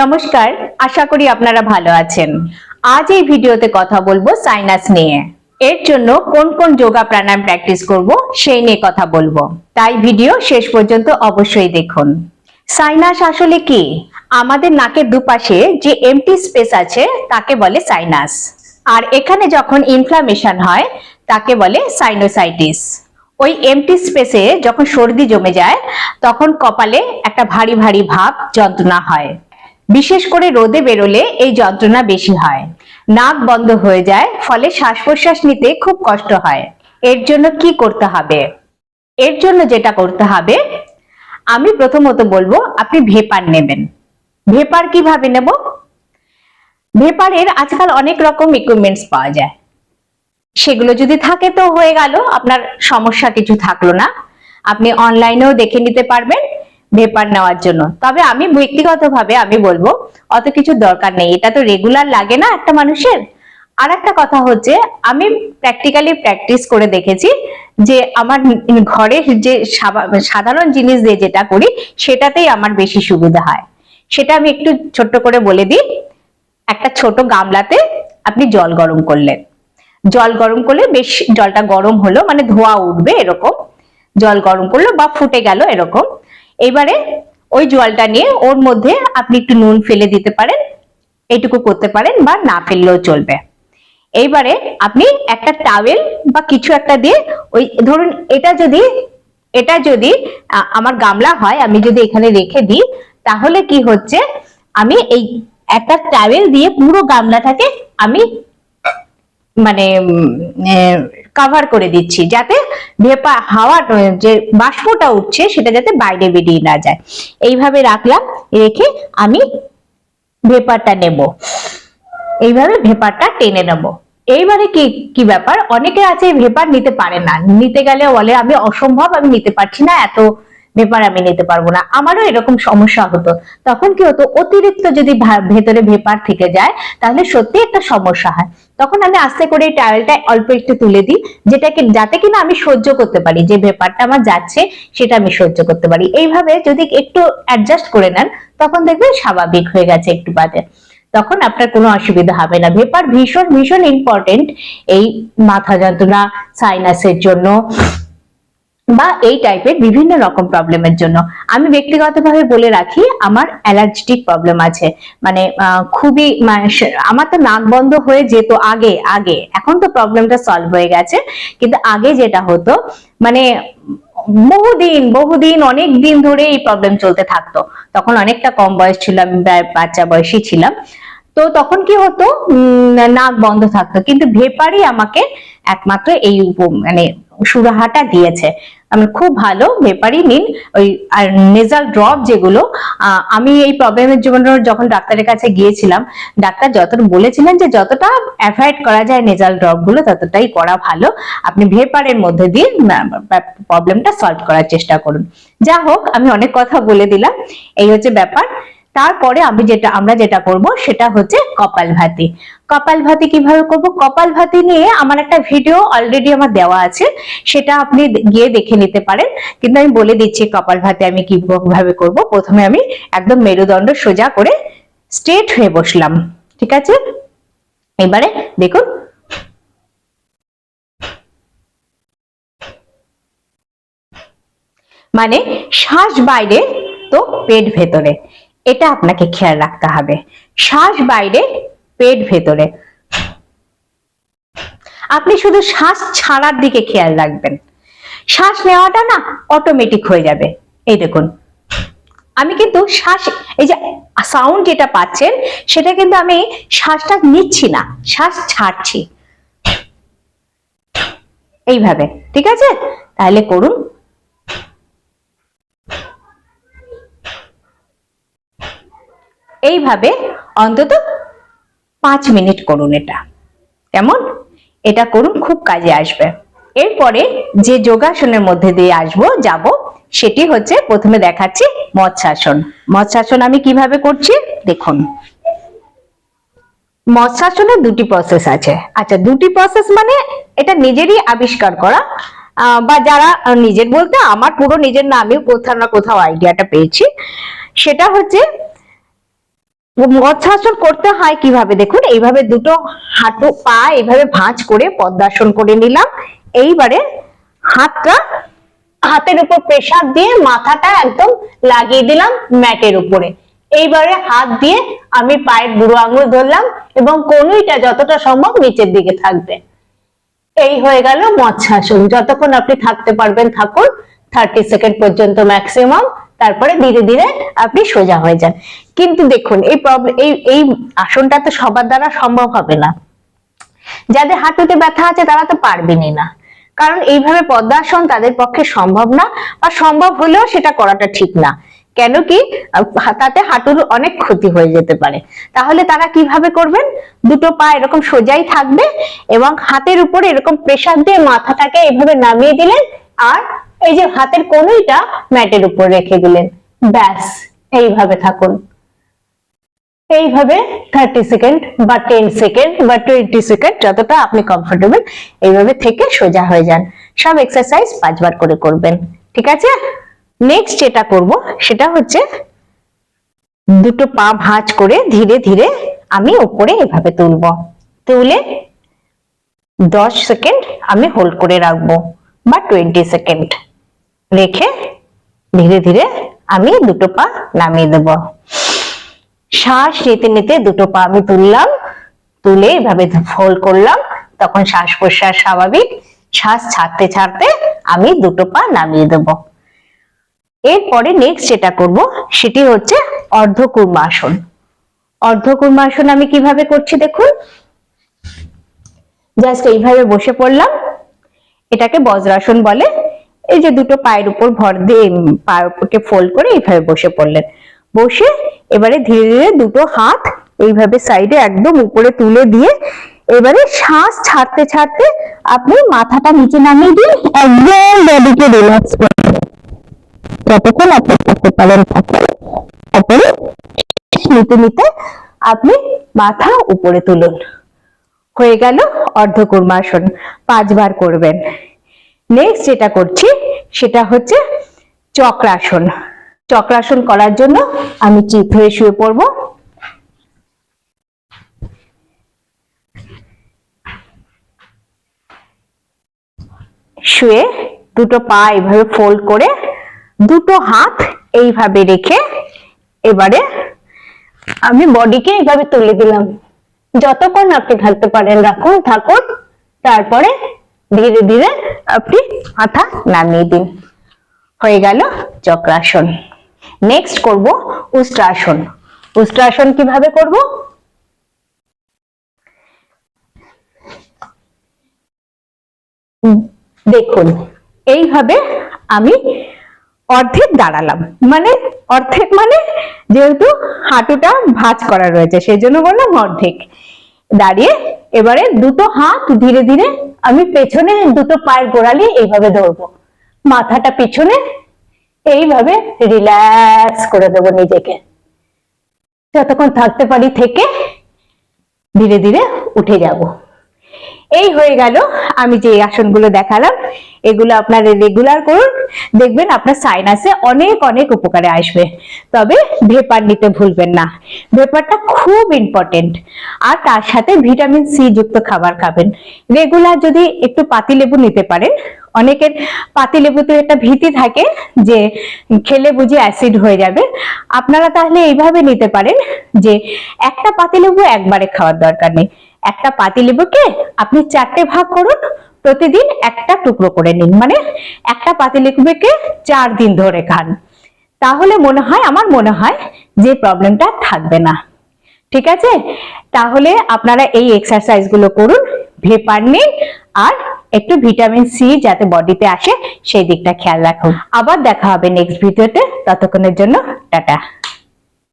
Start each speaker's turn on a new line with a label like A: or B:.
A: নমস্কার, আশা করি আপনারা ভালো আছেন। আজ এই ভিডিওতে কথা বলব সাইনাস নিয়ে। এর জন্য কোন কোন যোগা প্রাণায়াম প্র্যাকটিস করব সেই নিয়ে কথা বলব। তাই ভিডিও শেষ পর্যন্ত অবশ্যই দেখুন। সাইনাস আসলে কি? আমাদের নাকের দুপাশে যে এমটি স্পেস আছে, তাকে বলে সাইনাস আর এখানে যখন ইনফ্লামেশন হয়, তাকে বলে সাইনোসাইটিস ওই এমটি স্পেসে যখন সর্দি জমে যায়, তখন কপালে একটা ভারী ভারী ভাব যন্ত্রণা হয়। বিশেষ করে রোদে বেরোলে এই যন্ত্রণা বেশি হয়। নাক বন্ধ হয়ে যায়, ফলে শ্বাস প্রশ্বাস নিতে খুব কষ্ট হয়। এর জন্য কি করতে হবে? এর জন্য যেটা করতে হবে, আমি প্রথমত বলব, আপনি ভেপার নেবেন। ভেপার কীভাবে নেব? ভেপারের আজকাল অনেক রকম ইকুইপমেন্টস পাওয়া যায়। সেগুলো যদি থাকে তো হয়ে গেল, আপনার সমস্যা কিছু থাকল না। আপনি অনলাইনেও দেখে নিতে পারবেন। ভেপার নেওয়ার জন্য। তবে আমি ব্যক্তিগতভাবে আমি বলব, অত কিছু দরকার নেই। এটা তো রেগুলার লাগে না একটা মানুষের। আর একটা কথা হচ্ছে, আমি প্র্যাকটিক্যালি প্র্যাকটিস করে দেখেছি যে আমার ঘরের যে সাধারণ জিনিস দিয়ে যেটা করি, সেটাতেই আমার বেশি সুবিধা হয়। সেটা আমি একটু ছোট্ট করে বলে দিই। একটা ছোট গামলাতে আপনি জল গরম করলেন। জল গরম করলে বেশ জলটা গরম হলো মানে ধোয়া উঠবে এরকম। জল গরম করল বা ফুটে গেল এরকম। এবারে ওই জলটা নিয়ে ওর মধ্যে আপনি একটু নুন ফেলে দিতে পারেন এইটুকু করতে পারেন বা না ফেললেও চলবে। এইবারে আপনি একটা টাওয়েল বা কিছু একটা দিয়ে ওই ধরুন এটা যদি এটা যদি আমার গামলা হয়, আমি যদি এখানে রেখে দিই, তাহলে কি হচ্ছে, আমি এই একটা টাওয়েল দিয়ে পুরো গামলাটাকে আমি মানে কভার করে দিচ্ছি, যাতে ভেপা হাওয়া যে বাষ্পটা উঠছে সেটা যাতে বাইরে বেরিয়ে না যায়। এইভাবে রাখলাম, রেখে আমি ভেপারটা নেব। এইভাবে ভেপারটা টেনে নেব। এইবারে কি কি ব্যাপার? অনেকে আছে ভেপার নিতে পারে না। নিতে গেলে বলে, আমি অসম্ভব, আমি নিতে পারছি না, এত ভেপার আমি নিতে পারব না। আমারও এরকম সমস্যা হতো। তখন কি হতো, অতিরিক্ত যদি ভেতরে ভেপার থেকে যায়, তাহলে সত্যি একটা সমস্যা হয়। তখন আমি আস্তে করে এই টাওয়েলটা অল্প একটু তুলে দিই, যেটাকে, যাতে কিনা আমি সহ্য করতে পারি। যে ভেপারটা আমার যাচ্ছে, সেটা আমি সহ্য করতে পারি। এইভাবে যদি একটু অ্যাডজাস্ট করে নেন, তখন দেখবেন স্বাভাবিক হয়ে গেছে একটু বাদে। তখন আপনার কোনো অসুবিধা হবে না। ভেপার ভীষণ ভীষণ ইম্পর্টেন্ট এই মাথা যন্ত্রণা সাইনাসের জন্য। বা এই টাইপের বিভিন্ন রকম প্রবলেমের জন্য। আমি ব্যক্তিগতভাবে বলে রাখি, আমার অ্যালার্জিটিক প্রবলেম আছে। মানে খুবই মানে আমার তো নাক বন্ধ হয়ে যেত আগে আগে। এখন তো প্রবলেমটা সলভ হয়ে গেছে। কিন্তু আগে যেটা হতো মানে বহুদিন বহুদিন, অনেক দিন ধরে এই প্রবলেম চলতে থাকতো। তখন অনেকটা কম বয়স ছিলাম বাচ্চা বয়সী ছিলাম। তো তখন কি হতো নাক বন্ধ থাকতো। কিন্তু ভেপারই আমাকে একমাত্র এই মানে সুরাহাটা দিয়েছে। আমি খুব ভালো ভেপারই নিন ওই, আর নেজাল ড্রপ যেগুলো আমি এই প্রবলেমের জন্য যখন ডাক্তারের কাছে গিয়েছিলাম, ডাক্তার যতটা বলেছিলেন যে যতটা অ্যাভয়েড করা যায় নেজাল ড্রপগুলো ততটাই করা ভালো। আপনি ভেপারের মধ্যে দিয়ে প্রবলেমটা সলভ করার চেষ্টা করুন। যা হোক আমি অনেক কথা বলে দিলাম। এই হচ্ছে ব্যাপার। তারপরে আমি যেটা, আমরা যেটা করব সেটা হচ্ছে কপাল ভাতি। কপাল ভাতি কীভাবে করব? কপাল ভাতি নিয়ে আমার একটা ভিডিও অলরেডি আমার দেওয়া আছে, সেটা আপনি গিয়ে দেখে নিতে পারেন। কিন্তু আমি বলে দিচ্ছি কপাল ভাতি আমি কীভাবে করব। প্রথমে আমি একদম মেরুদণ্ড সোজা করে স্ট্রেট হয়ে বসলাম, ঠিক আছে? এবারে দেখুন। মানে শ্বাস বাইরে, তো পেট ভেতরে। এটা আপনাকে খেয়াল রাখতে হবে। শ্বাস বাইরে, পেট ভেতরে। আপনি শুধু শ্বাস ছাড়ার দিকে খেয়াল রাখবেন। শ্বাস নেওয়াটা না অটোমেটিক হয়ে যাবে। এই দেখুন। আমি কিন্তু শ্বাস, এই যে সাউন্ড যেটা পাচ্ছেন, সেটা কিন্তু আমি শ্বাসটা নিচ্ছি না, শ্বাস ছাড়ছি। এইভাবে, ঠিক আছে? তাহলে করুন। এইভাবে অন্তত পাঁচ মিনিট করুন এটা। কেমন? এটা করুন, খুব কাজে আসবে। এরপরে যে যোগাসনের মধ্যে দিয়ে আসব, যাব, সেটি হচ্ছে প্রথমে দেখাচ্ছি মৎস্যাসন। মৎস্যাসন আমি কীভাবে করছি? দেখুন। মৎস্যাসনের দুটি প্রসেস আছে। আচ্ছা দুটি প্রসেস মানে এটা নিজেরই আবিষ্কার করা বা যারা নিজের বলতে আমার পুরো নিজের না আমিও কোথাও না কোথাও আইডিয়াটা পেয়েছি। সেটা হচ্ছে মৎস্যাসন করতে হয় কীভাবে? দেখুন, এইভাবে দুটো হাঁটু পা এইভাবে ভাঁজ করে পদ্মাসন করে নিলাম। এইবারে হাতটা হাতের উপর প্রেসার দিয়ে মাথাটা একদম লাগিয়ে দিলাম ম্যাটের উপরে। এইবারে হাত দিয়ে আমি পায়ের বুড়ো আঙুল ধরলাম এবং কনুইটা যতটা সম্ভব নিচের দিকে থাকবে। এই হয়ে গেল মৎস্যাসন। যতক্ষণ আপনি থাকতে পারবেন, থাকুন। থার্টি সেকেন্ড পর্যন্ত ম্যাক্সিমাম তারপরে ধীরে ধীরে আপনি সোজা হয়ে যান। কিন্তু দেখুন, এই প্রবলেম এই এই আসনটা তো সবার দ্বারা সম্ভব হবে না। যাদের হাঁটুতে ব্যথা আছে তারা তো পারবেনই না। কারণ এইভাবে পদ্মাসন তাদের পক্ষে সম্ভব না বা সম্ভব হলেও সেটা করাটা ঠিক না। কেন কি তাতে হাঁটুর অনেক ক্ষতি হয়ে যেতে পারে। তাহলে তারা কীভাবে করবেন? দুটো পা এরকম সোজাই থাকবে এবং হাতের উপরে এরকম প্রেসার দিয়ে মাথাটাকে এভাবে নামিয়ে দিলেন আর এই যে হাতের কনুইটা ম্যাটের উপর রেখে দিলেন। ব্যাস, এইভাবে থাকুন। এইভাবে থার্টি সেকেন্ড বা টেন সেকেন্ড বা টোয়েন্টি সেকেন্ড যতটা আপনি কমফোর্টেবল এইভাবে থেকে সোজা হয়ে যান। সব এক্সারসাইজ পাঁচবার করে করবেন। ঠিক আছে? নেক্সট যেটা করব, সেটা হচ্ছে দুটো পা ভাঁজ করে ধীরে ধীরে আমি উপরে এভাবে তুলব। তুলে দশ সেকেন্ড আমি হোল্ড করে রাখব বা টোয়েন্টি সেকেন্ড রেখে ধীরে ধীরে আমি দুটো পা নামিয়ে দেবো। শ্বাস নিতে নিতে দুটো পা আমি তুললাম, তুলে এভাবে ফোল্ড করলাম, তখন শ্বাস প্রশ্বাস স্বাভাবিক শ্বাস ছাড়তে ছাড়তে আমি দুটো পা নামিয়ে দেব। এরপরে নেক্সট যেটা করব, সেটি হচ্ছে অর্ধকুর্মাসন। অর্ধকুর্মাসন আমি কীভাবে করছি দেখুন? জাস্ট এইভাবে বসে পড়লাম। এটাকে বজ্রাসন বলে। এই যে দুটো পায়ের উপর ভর দিয়ে উপরকে ফোল্ড করে এইভাবে বসে পড়লেন। বসে এবারে ধীরে ধীরে দুটো হাত এইভাবে সাইডে একদম উপরে তুলে দিয়ে এবারে শ্বাস ছাড়তে ছাড়তে আপনি মাথাটা নিচে নামিয়ে দিন, একদম বডিকে রিল্যাক্স করে যতক্ষণ আপনি থাকতে পারেন তারপরে নিতে নিতে আপনি মাথা উপরে তুলুন। হয়ে গেল অর্ধকুর্মাসন পাঁচবার করবেন। নেক্সট যেটা করছি, সেটা হচ্ছে চক্রাসন। চক্রাসন করার জন্য আমি চিত হয়ে শুয়ে পড়ব। শুয়ে দুটো পা এইভাবে ফোল্ড করে দুটো হাত এইভাবে রেখে এবারে আমি বডিকে এইভাবে তুলে দিলাম। যতক্ষণ আপনি থাকতে পারেন, রাখুন, থাকুন, তারপরে ধীরে ধীরে আপনি মাথা নামিয়ে দিন। হয়ে গেল চক্রাসন। নেক্সট করব উষ্ট্রাসন। উষ্ট্রাসন কীভাবে করব? দেখুন, এইভাবে আমি অর্ধেক দাঁড়ালাম। মানে অর্ধেক মানে যেহেতু হাঁটুটা ভাঁজ করা রয়েছে সেই জন্য বললাম অর্ধেক। দাঁড়িয়ে এবারে দুটো হাত ধীরে ধীরে আমি পেছনে দুটো পায়ের গোড়ালি এইভাবে ধরবো। মাথাটা পিছনে, এইভাবে রিল্যাক্স করে দেব নিজেকে। যতক্ষণ থাকতে পারি থেকে ধীরে ধীরে উঠে যাব। এই হয়ে গেল, আমি যে আসনগুলো দেখালাম এগুলো আপনারা রেগুলার করুন। দেখবেন আপনার সাইনাসে অনেক অনেক উপকারে আসবে। তবে ভেপার নিতে ভুলবেন না। ভেপারটা খুব ইম্পর্টেন্ট আর তার সাথে ভিটামিন সি যুক্ত খাবার খাবেন। রেগুলার যদি একটু পাতিলেবু নিতে পারেন, অনেকের পাতিলেবুতে একটা ভীতি থাকে যে খেলে বুঝি অ্যাসিড হয়ে যাবে। আপনারা তাহলে এইভাবে নিতে পারেন যে একটা পাতিলেবু একবারে খাওয়ার দরকার নেই। একটা পাতিলেবুকে আপনি চারটে ভাগ করুন প্রতিদিন একটা টুকরো করে নিন। মানে একটা পাতিলেবুকে চার দিন ধরে খান। তাহলে মনে হয়, আমার মনে হয় যে প্রবলেমটা থাকবে না। ঠিক আছে? তাহলে আপনারা এই এক্সারসাইজগুলো করুন ভেপার নিন, আর একটু ভিটামিন সি যাতে বডিতে আসে, সেই দিকটা খেয়াল রাখুন। আবার দেখা হবে নেক্সট ভিডিওতে ততক্ষণের জন্য টাটা।